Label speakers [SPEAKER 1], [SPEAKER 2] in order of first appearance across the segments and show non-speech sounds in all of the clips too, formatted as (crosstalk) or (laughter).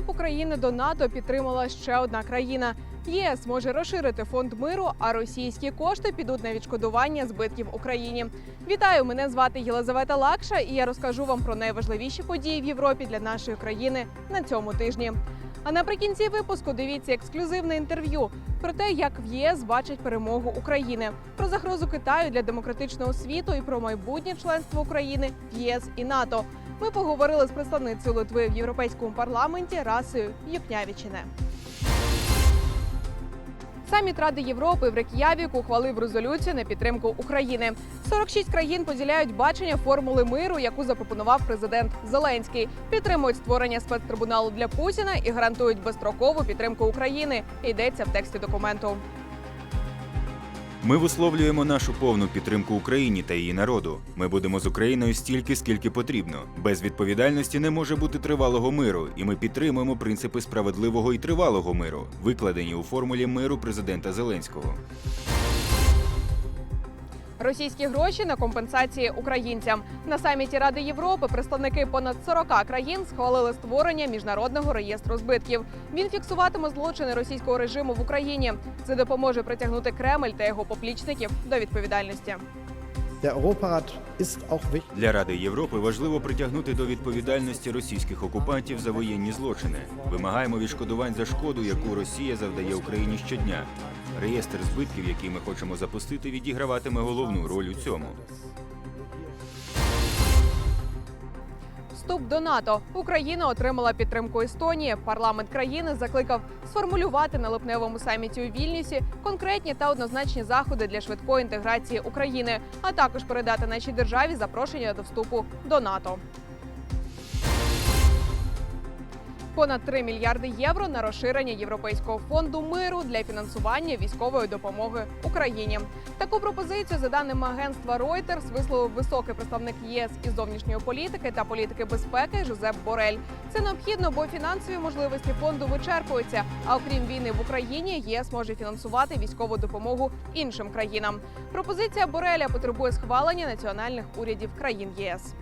[SPEAKER 1] Вступ України до НАТО підтримала ще одна країна. ЄС може розширити фонд миру, а російські кошти підуть на відшкодування збитків Україні. Вітаю! Мене звати Єлизавета Лакша, і я розкажу вам про найважливіші події в Європі для нашої країни на цьому тижні. А наприкінці випуску дивіться ексклюзивне інтерв'ю про те, як в ЄС бачать перемогу України, про загрозу Китаю для демократичного світу і про майбутнє членство України в єС і НАТО. Ми поговорили з представницею Литви в європейському парламенті Расою Юкнявічине. Саміт Ради Європи в Рек'явіку ухвалив резолюцію на підтримку України. 46 країн поділяють бачення формули миру, яку запропонував президент Зеленський. Підтримують створення спецтрибуналу для Путіна і гарантують безстрокову підтримку України. Йдеться в тексті документу.
[SPEAKER 2] Ми висловлюємо нашу повну підтримку Україні та її народу. Ми будемо з Україною стільки, скільки потрібно. Без відповідальності не може бути тривалого миру, і ми підтримуємо принципи справедливого і тривалого миру, викладені у формулі миру президента Зеленського.
[SPEAKER 1] Російські гроші на компенсації українцям на саміті Ради Європи представники понад 40 країн схвалили створення міжнародного реєстру збитків. Він фіксуватиме злочини російського режиму в Україні. Це допоможе притягнути Кремль та його поплічників до відповідальності.
[SPEAKER 2] Для Ради Європи важливо притягнути до відповідальності російських окупантів за воєнні злочини. Вимагаємо відшкодувань за шкоду, яку Росія завдає Україні щодня. Реєстр збитків, який ми хочемо запустити, відіграватиме головну роль у цьому.
[SPEAKER 1] Вступ до НАТО Україна отримала підтримку Естонії. Парламент країни закликав сформулювати на липневому саміті у Вільнюсі конкретні та однозначні заходи для швидкої інтеграції України, а також передати нашій державі запрошення до вступу до НАТО. Понад 3 мільярди євро на розширення Європейського фонду миру для фінансування військової допомоги Україні. Таку пропозицію, за даними агентства Reuters, висловив високий представник ЄС із зовнішньої політики та політики безпеки Жозеп Борель. Це необхідно, бо фінансові можливості фонду вичерпуються. А окрім війни в Україні, ЄС може фінансувати військову допомогу іншим країнам. Пропозиція Бореля потребує схвалення національних урядів країн ЄС.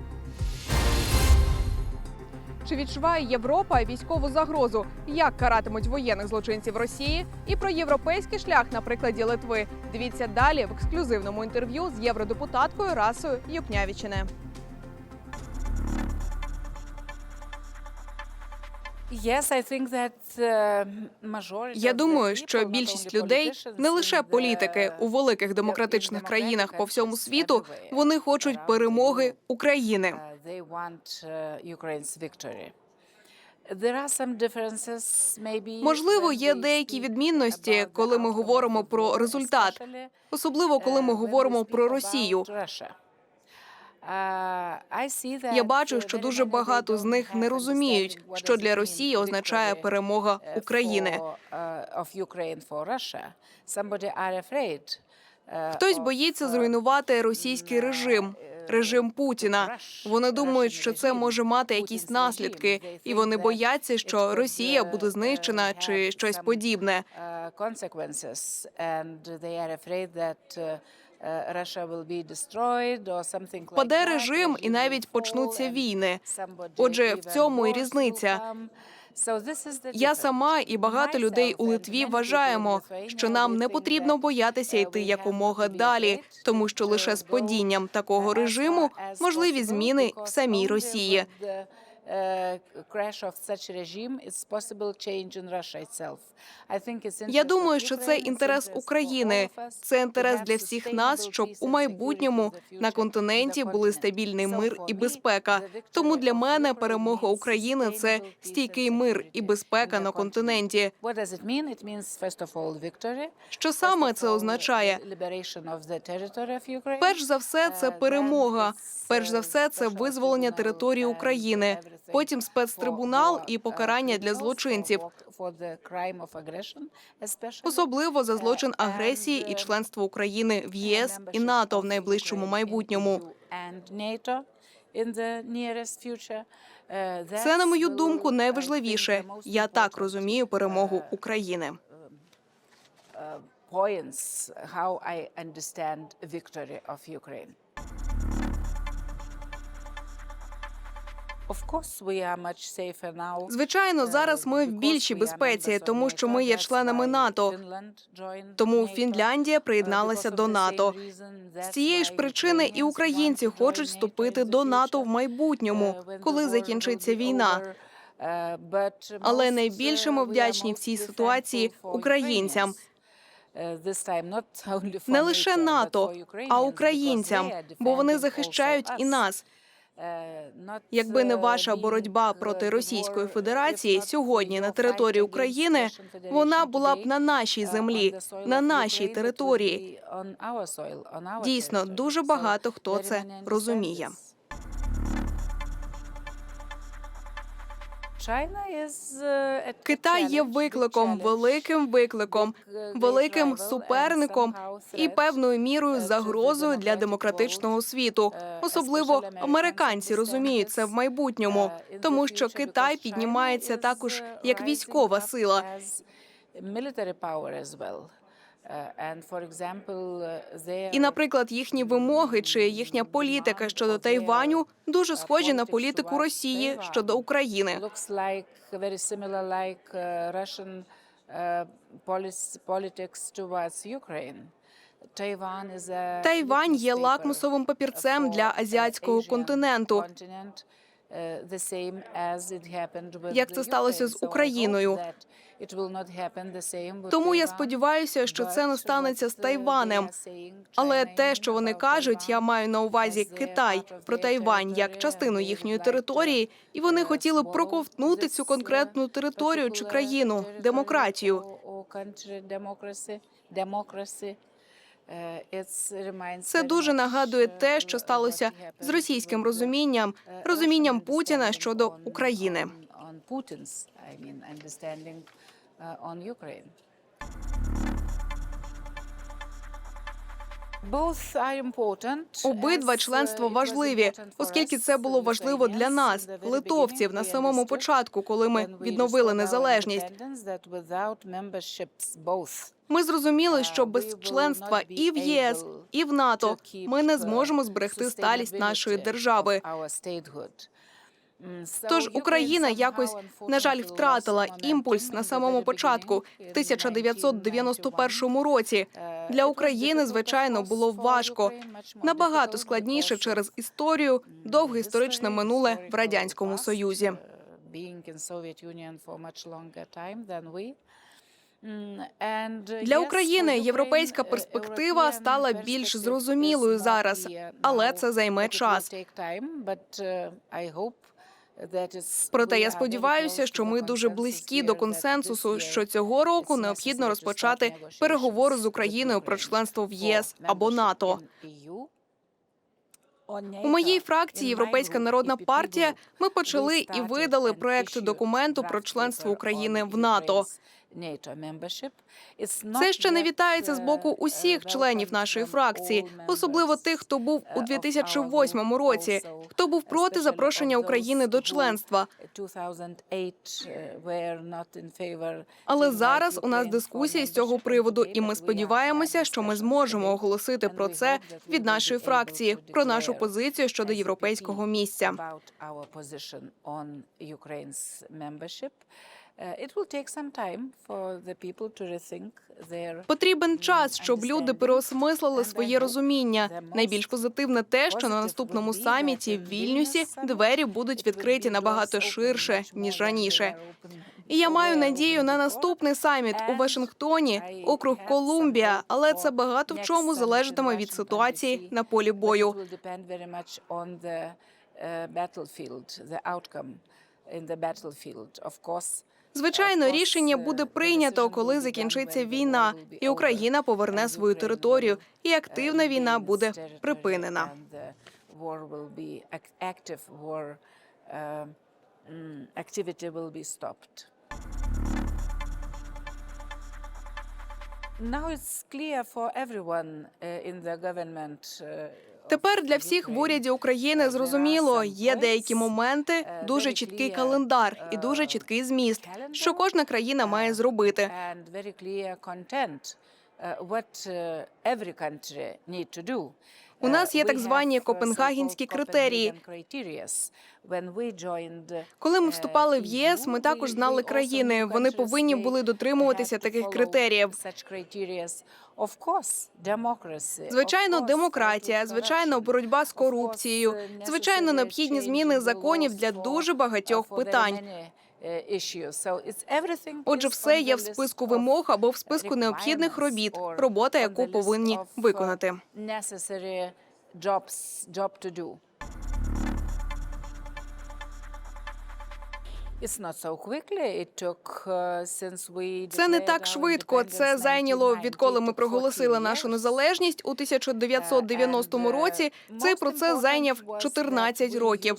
[SPEAKER 1] Чи відчуває Європа військову загрозу? Як каратимуть воєнних злочинців Росії? І про європейський шлях на прикладі Литви. Дивіться далі в ексклюзивному інтерв'ю з євродепутаткою Расою Юкнявічине.
[SPEAKER 3] Я думаю, що більшість людей, не лише політики у великих демократичних країнах по всьому світу,
[SPEAKER 1] вони хочуть перемоги України.
[SPEAKER 3] Можливо, є деякі відмінності, коли ми говоримо про результат, особливо коли ми говоримо про Росію.
[SPEAKER 1] Я бачу, що дуже багато з них не розуміють, що для Росії означає перемога України. Хтось боїться зруйнувати російський режим, режим Путіна. Вони думають, що це може мати якісь наслідки, і вони бояться, що Росія буде знищена чи щось подібне.
[SPEAKER 3] Паде режим, і навіть почнуться війни. Отже, в цьому і різниця.
[SPEAKER 1] Я сама і багато людей у Литві вважаємо, що нам не потрібно боятися йти якомога далі, тому що лише з падінням такого режиму можливі зміни в самій Росії.
[SPEAKER 3] Я думаю, що це інтерес України. Це інтерес для всіх нас, щоб у майбутньому на континенті були стабільний мир і безпека. Тому для мене перемога України це стійкий мир і безпека на континенті. Що саме це означає? Перш за все, це перемога. Перш за все, це визволення території України. Потім спецтрибунал і покарання для злочинців, особливо за злочин агресії і членство України в ЄС і НАТО в найближчому майбутньому. Це, на мою думку, найважливіше. Я так розумію перемогу України.
[SPEAKER 4] points how I understand victory of Ukraine.
[SPEAKER 3] Звичайно, зараз ми в більшій безпеці, тому що ми є членами НАТО. Тому Фінляндія приєдналася до НАТО. З цієї ж причини і українці хочуть вступити до НАТО в майбутньому, коли закінчиться війна. Але найбільше ми вдячні в цій ситуації українцям. (laughs) Не лише НАТО, а українцям, бо вони захищають і нас. Якби не ваша боротьба проти Російської Федерації сьогодні на території України, вона була б на нашій землі, на нашій території. Дійсно, дуже багато хто це розуміє. Китай є викликом, великим викликом, великим суперником і певною мірою загрозою для демократичного світу. Особливо американці розуміють це в майбутньому, тому що Китай піднімається також як військова сила. І, наприклад, їхні вимоги чи їхня політика щодо Тайваню дуже схожі на політику Росії щодо України.
[SPEAKER 4] uh, uh,
[SPEAKER 3] Тайвань є лакмусовим папірцем для
[SPEAKER 4] uh,
[SPEAKER 3] азіатського континенту.
[SPEAKER 4] Uh,
[SPEAKER 3] Як це сталося з Україною. Тому я сподіваюся, що це не станеться з
[SPEAKER 4] uh,
[SPEAKER 3] Тайванем. Але те, що вони кажуть, я маю на увазі Китай про Тайвань як частину їхньої території, і вони
[SPEAKER 4] uh,
[SPEAKER 3] хотіли проковтнути цю
[SPEAKER 4] uh,
[SPEAKER 3] конкретну територію чи країну, демократію. Це дуже нагадує те, що сталося з російським розумінням, розумінням, Путіна щодо України. Обидва
[SPEAKER 4] as, uh,
[SPEAKER 3] членства важливі, оскільки це було важливо для нас, литовців, на самому початку, коли ми відновили незалежність. Ми зрозуміли, що
[SPEAKER 4] Uh,
[SPEAKER 3] без членства і в ЄС, і в НАТО ми не
[SPEAKER 4] uh,
[SPEAKER 3] зможемо зберегти сталість нашої держави. Тож Україна якось, на жаль, втратила імпульс на самому початку, в
[SPEAKER 4] in
[SPEAKER 3] 1991 році.
[SPEAKER 4] Uh,
[SPEAKER 3] Для України, звичайно, було важко, набагато складніше через історію, довге історичне минуле в радянському Союзі.
[SPEAKER 4] uh. Mm, uh,
[SPEAKER 3] Для України європейська
[SPEAKER 4] uh,
[SPEAKER 3] перспектива стала більш зрозумілою зараз, але це займе час. Проте я сподіваюся, що ми дуже близькі до консенсусу, що цього року необхідно розпочати переговори з Україною про членство в ЄС або НАТО.
[SPEAKER 4] in
[SPEAKER 3] У моїй фракції Європейська народна партія ми почали і видали проект документу про членство України в НАТО. Це ще не вітається з боку усіх членів нашої фракції, особливо тих, хто був у 2008 році, хто був проти запрошення України до членства. Але зараз у нас дискусія з цього приводу, і ми сподіваємося, що ми зможемо оголосити про це від нашої фракції, про нашу позицію щодо європейського місця. Потрібен час, щоб люди переосмислили своє розуміння. Найбільш позитивне те, що на наступному саміті в Вільнюсі двері будуть відкриті набагато ширше ніж раніше. І я маю надію на наступний саміт у Вашингтоні, округ Колумбія, але це багато в чому залежатиме від ситуації на полі бою. Звичайно, рішення буде прийнято, коли закінчиться війна, і Україна поверне свою територію, і активна війна буде припинена.
[SPEAKER 4] Stopped. Now it's clear for everyone in the government.
[SPEAKER 3] Тепер для всіх в уряді України зрозуміло, є деякі моменти, дуже чіткий календар і дуже чіткий зміст, що кожна країна має зробити.
[SPEAKER 4] Uh, what uh, every country need.
[SPEAKER 3] У нас є так звані копенгагенські критерії. Коли ми вступали в ЄС, ми також знали країни. Вони повинні були дотримуватися таких критеріїв. Звичайно, демократія, звичайно, боротьба з корупцією, звичайно, необхідні зміни законів для дуже багатьох питань.
[SPEAKER 4] Everything
[SPEAKER 3] Отже, все є в списку вимог або в списку необхідних робіт, робота, яку повинні
[SPEAKER 4] uh,
[SPEAKER 3] виконати. Це не так швидко. Це зайняло відколи ми проголосили нашу незалежність у 1990 році. Цей процес зайняв 14 років.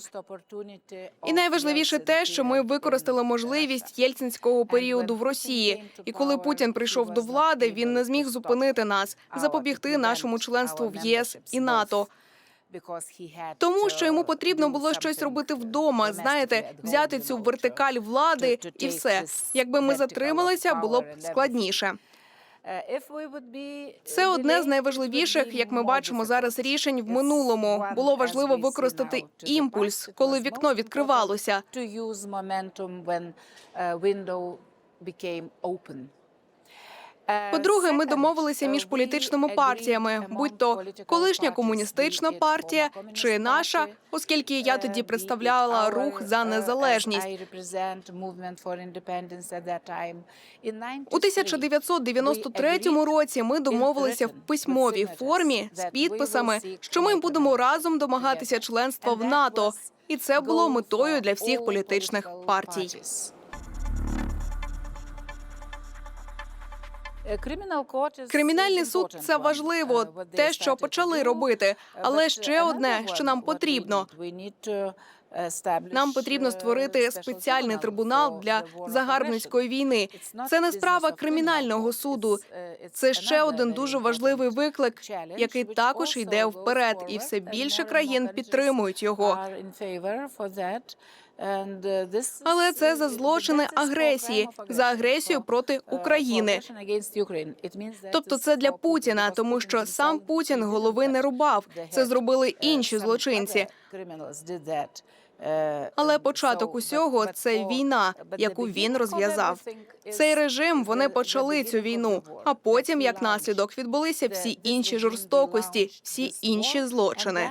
[SPEAKER 3] І найважливіше те, що ми використали можливість єльцинського періоду в Росії. І коли Путін прийшов до влади, він не зміг зупинити нас, запобігти нашому членству в ЄС і НАТО. Тому що йому потрібно було щось робити вдома. Знаєте, взяти цю вертикаль влади і все. Якби ми затрималися, було б складніше. Це одне з найважливіших, як ми бачимо зараз, рішень в минулому. Було важливо використати імпульс, коли вікно відкривалося. По-друге, ми домовилися між політичними партіями, будь то колишня комуністична партія чи наша, оскільки я тоді представляла рух за незалежність. У 1993 році ми домовилися в письмовій формі з підписами, що ми будемо разом домагатися членства в НАТО, і це було метою для всіх політичних партій. Кримінальний суд це важливо, те, що почали робити. Але ще одне, що нам потрібно. Нам потрібно створити спеціальний трибунал для загарбницької війни. Це не справа кримінального суду. Це ще один дуже важливий виклик, який також йде вперед, і все більше країн підтримують його. Але це за злочини агресії, за агресію проти України. Тобто це для Путіна, тому що сам Путін голови не рубав. Це зробили інші злочинці. Але початок усього це війна, яку він розв'язав. Цей режим вони почали цю війну, а потім, як наслідок, відбулися всі інші жорстокості, всі інші злочини.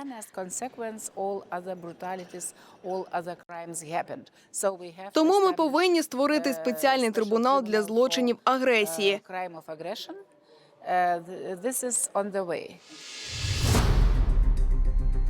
[SPEAKER 3] Тому ми повинні створити спеціальний трибунал для злочинів агресії.